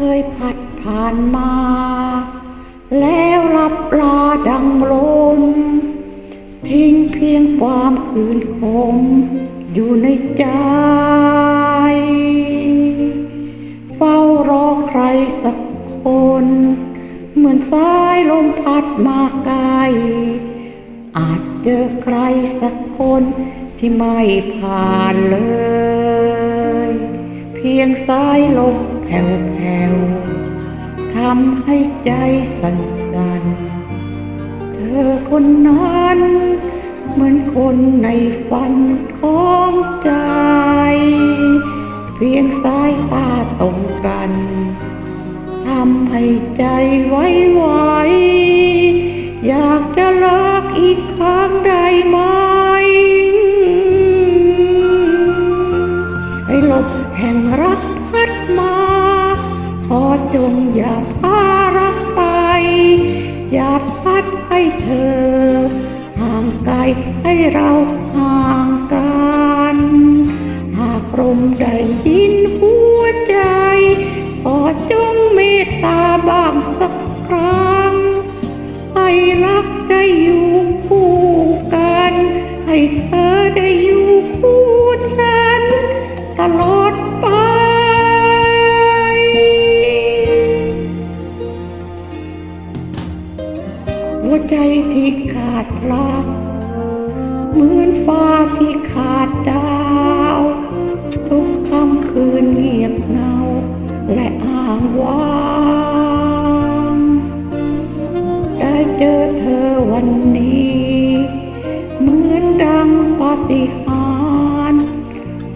เคยพัดผ่านมา แล้วลับลาดังลม ทิ้งเพียงความคืนคมอยู่ในใจ เฝ้ารอใครสักคน เหมือนสายลมพัดมาไกล อาจเจอใครสักคนที่ไม่ผ่านเลย เพียงสายลมแผ่วๆทำให้ใจสั่นๆเธอคนนั้น เหมือนคนในฝันของใจ เพียงสายตาตรงกันทำให้ใจไว้ไหวอยา เธอ ห่างไกลให้เราห่าง ที่ขาดรักเหมือนฟ้าที่ขาดดาว ทุกค่ำคืนเงียบเหงา และอ้างว้างได้เจอเธอวันนี้ เหมือนดังปาฏิหาริย์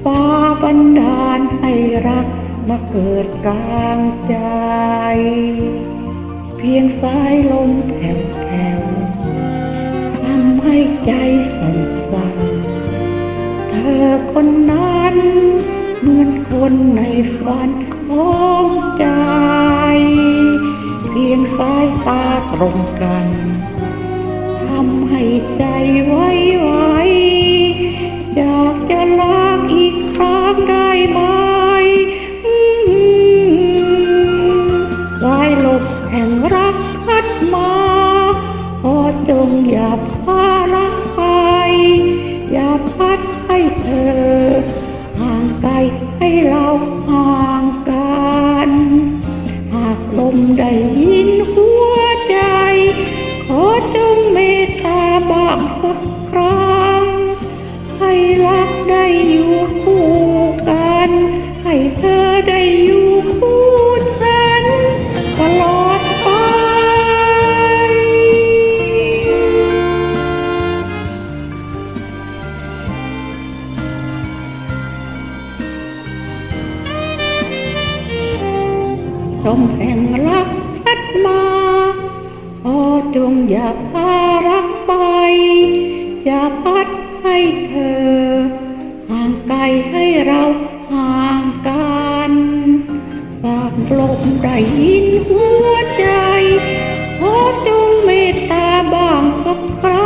ฟ้าบันดาลให้รักมาเกิดกลางใจ เพียงสายลมแผ่วๆ ให้ใจสั่นสั่นๆเธอคนนั้นเหมือนคนในฝันของใจ เพียงสายตาตรงกันทำให้ใจไว้ไวอยากจะรักอีกครั้งได้ไหม อย่าพารักไป อย่าพัดให้เธอ ห่างไกลให้เราห่างกันหากลมได้ยินหัวใจ ขอจงเมตตาบางสักครั้งให้รักได้อยู่ จงแห่งรักพัดมาขอจงอย่าพารักไป อย่าพัดให้เธอ ห่างไกลให้เราห่างกันสากลมได้ยินหัวใจ ขอจงเมตตาบ้างสักครั้ง